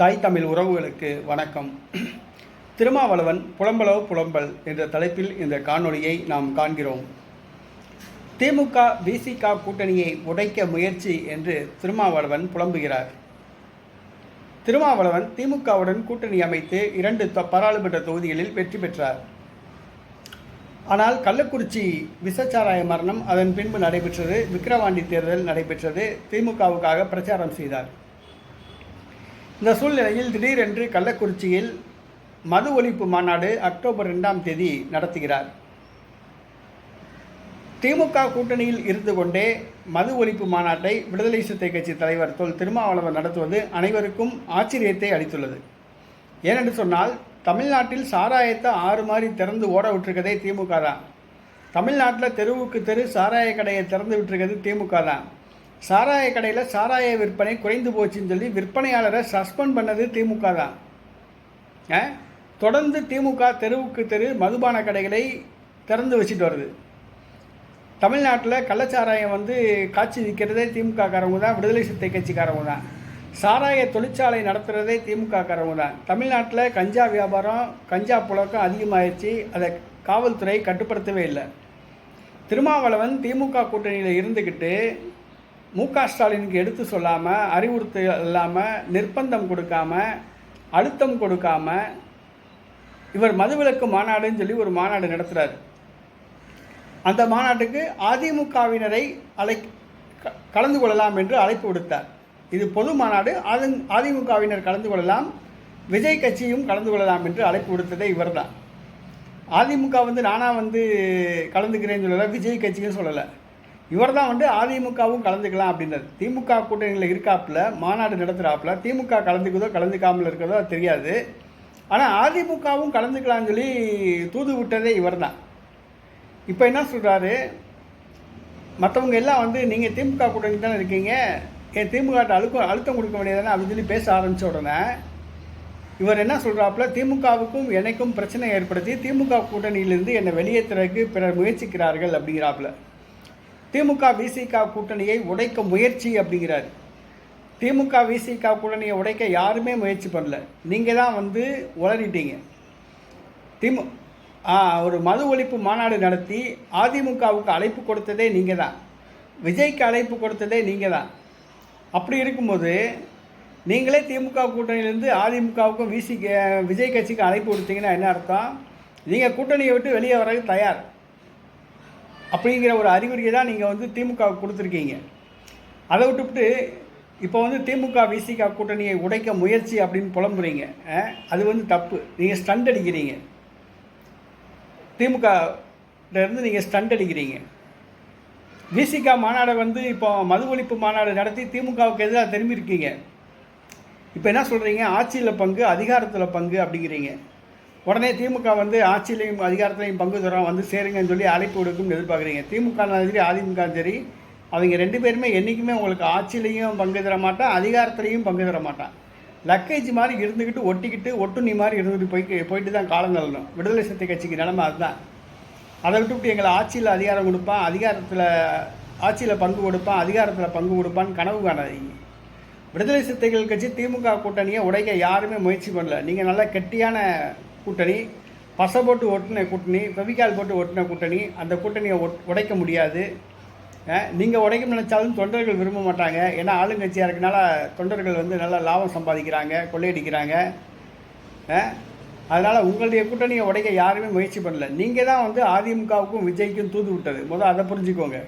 தாய் தமிழ் உறவுகளுக்கு வணக்கம். திருமாவளவன் புலம்பளவு புலம்பல் என்ற தலைப்பில் இந்த காணொளியை நாம் காண்கிறோம். திமுக விசிக கூட்டணியை உடைக்க முயற்சி என்று திருமாவளவன் புலம்புகிறார். திருமாவளவன் திமுகவுடன் கூட்டணி அமைத்து இரண்டு பாராளுமன்ற தொகுதிகளில் வெற்றி பெற்றார். ஆனால் கள்ளக்குறிச்சி விசச்சாராய மரணம் அதன் பின்பு நடைபெற்றது. விக்கிரவாண்டி தேர்தல் நடைபெற்றது. திமுகவுக்காக பிரச்சாரம் செய்தார். இந்த சூழ்நிலையில் திடீரென்று கள்ளக்குறிச்சியில் மது ஒழிப்பு மாநாடு அக்டோபர் ரெண்டாம் தேதி நடத்துகிறார். திமுக கூட்டணியில் இருந்து கொண்டே மது ஒழிப்பு மாநாட்டை விடுதலை சிறுத்தை கட்சி தலைவர் தொல் திருமாவளவன் நடத்துவது அனைவருக்கும் ஆச்சரியத்தை அளித்துள்ளது. ஏனென்று சொன்னால் தமிழ்நாட்டில் சாராயத்தை ஆறு மாதிரி திறந்து ஓட விட்டுருக்கதே திமுக தான். தமிழ்நாட்டில் தெருவுக்கு தெரு சாராய கடையை திறந்து விட்டுருக்கிறது திமுக தான். சாராய கடையில் சாராய விற்பனை குறைந்து போச்சுன்னு சொல்லி விற்பனையாளரை சஸ்பெண்ட் பண்ணது திமுக தான். தொடர்ந்து திமுக தெருவுக்கு தெரு மதுபான கடைகளை திறந்து வச்சுட்டு வருது. தமிழ்நாட்டில் கள்ளச்சாராயம் வந்து காட்சி நிற்கிறதே திமுக காரவங்க தான் விடுதலை சிறுத்தை கட்சிக்காரவங்க தான். சாராய தொழிற்சாலை நடத்துகிறதே திமுக காரவங்க தான். தமிழ்நாட்டில் கஞ்சா வியாபாரம் கஞ்சா புழக்கம் அதிகமாகிடுச்சு அதை காவல்துறை கட்டுப்படுத்தவே இல்லை. திருமாவளவன் திமுக கூட்டணியில் இருந்துக்கிட்டு மு க ஸ்டாலினுக்கு எடுத்து சொல்லாமல் அறிவுறுத்து இல்லாமல் நிர்பந்தம் கொடுக்காம அழுத்தம் கொடுக்காம இவர் மதுவிலக்கு மாநாடுன்னு சொல்லி ஒரு மாநாடு நடத்துகிறார் அந்த மாநாட்டுக்கு அதிமுகவினரை அழை க- கலந்து கொள்ளலாம் என்று அழைப்பு விடுத்தார். இது பொது மாநாடு அது அதிமுகவினர் கலந்து கொள்ளலாம் விஜய் கட்சியும் கலந்து கொள்ளலாம் என்று அழைப்பு விடுத்ததே இவர்தான். அதிமுக வந்து நானாக வந்து கலந்துக்கிறேன்னு சொல்லலை விஜய் கட்சியும் சொல்லலை. இவர் தான் வந்து அதிமுகவும் கலந்துக்கலாம் அப்படின்றது திமுக கூட்டணியில் இருக்காப்புல மாநாடு நடத்துகிறாப்புல திமுக கலந்துக்குதோ கலந்துக்காமல் இருக்கிறதோ தெரியாது. ஆனால் அதிமுகவும் கலந்துக்கலாம்னு சொல்லி தூது விட்டதே இவர் தான் இப்போ என்ன சொல்கிறாரு மற்றவங்க எல்லாம் வந்து நீங்கள் திமுக கூட்டணி தானே இருக்கீங்க. என் திமுக அழுக்கம் அழுத்தம் கொடுக்க வேண்டியதானே அப்படின்னு சொல்லி பேச ஆரம்பித்த உடனே இவர் என்ன சொல்கிறாப்புல திமுகவுக்கும் எனக்கும் பிரச்சனை ஏற்படுத்தி திமுக கூட்டணியிலிருந்து என்னை வெளியேற்றுறதுக்கு பிறர் முயற்சிக்கிறார்கள் அப்படிங்கிறாப்புல. திமுக விசிக கூட்டணியை உடைக்க முயற்சி அப்படிங்கிறார். திமுக விசிக கூட்டணியை உடைக்க யாருமே முயற்சி பண்ணல. நீங்கள் தான் வந்து உளறிட்டீங்க. திமு ஒரு மது ஒழிப்பு மாநாடு நடத்தி அதிமுகவுக்கு அழைப்பு கொடுத்ததே நீங்கள் தான். விஜய்க்கு அழைப்பு கொடுத்ததே நீங்கள் தான். அப்படி இருக்கும்போது நீங்களே திமுக கூட்டணியிலேருந்து அதிமுகவுக்கும் விசி விஜய் கட்சிக்கு அழைப்பு கொடுத்தீங்கன்னா என்ன அர்த்தம்? நீங்கள் கூட்டணியை விட்டு வெளியே வரதுக்கு தயார். அப்படிங்கிற ஒரு அறிகுறியை தான் நீங்கள் வந்து திமுகவுக்கு கொடுத்துருக்கீங்க. அதை விட்டுவிட்டு இப்போ வந்து திமுக விசிக கூட்டணியை உடைக்க முயற்சி அப்படின்னு புலம்புறீங்க. அது வந்து தப்பு. நீங்கள் ஸ்டண்ட் அடிக்கிறீங்க. திமுகலேருந்து நீங்கள் ஸ்டண்ட் அடிக்கிறீங்க. விசிகா மாநாடை வந்து இப்போ மது ஒழிப்பு மாநாடு நடத்தி திமுகவுக்கு எதிராக திரும்பி இருக்கீங்க. இப்போ என்ன சொல்கிறீங்க ஆட்சியில் பங்கு அதிகாரத்தில் பங்கு அப்படிங்கிறீங்க. உடனே திமுக வந்து ஆட்சியிலையும் அதிகாரத்திலையும் பங்கு தரோம் வந்து சேருங்கன்னு சொல்லி அழைப்பு விடுக்கும்னு எதிர்பார்க்குறீங்க. திமுக சரி அதிமுக சரி அவங்க ரெண்டு பேருமே என்றைக்குமே உங்களுக்கு ஆட்சியிலையும் பங்கு தர மாட்டான் அதிகாரத்திலையும் பங்கு தர மாட்டான் லக்கேஜ் மாதிரி இருந்துக்கிட்டு ஒட்டிக்கிட்டு ஒட்டுண்ணி மாதிரி இருந்துட்டு போய் போயிட்டு தான் காலம் தள்ளணும். விடுதலை சக்தி கட்சிக்கு நிலமை அதுதான். அதை விட்டுவிட்டு எங்களை ஆட்சியில் அதிகாரம் கொடுப்பான் அதிகாரத்தில் ஆட்சியில் பங்கு கொடுப்பான் அதிகாரத்தில் பங்கு கொடுப்பான்னு கனவு காணாதீங்க. விடுதலை சிறுத்தைகள் கட்சி திமுக கூட்டணியை உடைக்க யாருமே முயற்சி பண்ணல. நீங்கள் நல்லா கெட்டியான கூட்டணி பசை போட்டு ஒட்டின கூட்டணி பெவிக்கால் போட்டு ஒட்டின கூட்டணி அந்த கூட்டணியை ஒட்- உடைக்க முடியாது. நீங்கள் உடைக்க நினச்சாலும் தொண்டர்கள் விரும்ப மாட்டாங்க. ஏன்னா ஆளுங்கட்சியாக இருக்கனால தொண்டர்கள் வந்து நல்லா லாபம் சம்பாதிக்கிறாங்க கொள்ளையடிக்கிறாங்க. அதனால் உங்களுடைய கூட்டணியை உடைக்க யாருமே முயற்சி பண்ணல. நீங்கள் தான் வந்து அதிமுகவுக்கும் விஜய்க்கும் தூது விட்டது. முதல் அதை புரிஞ்சுக்கோங்க.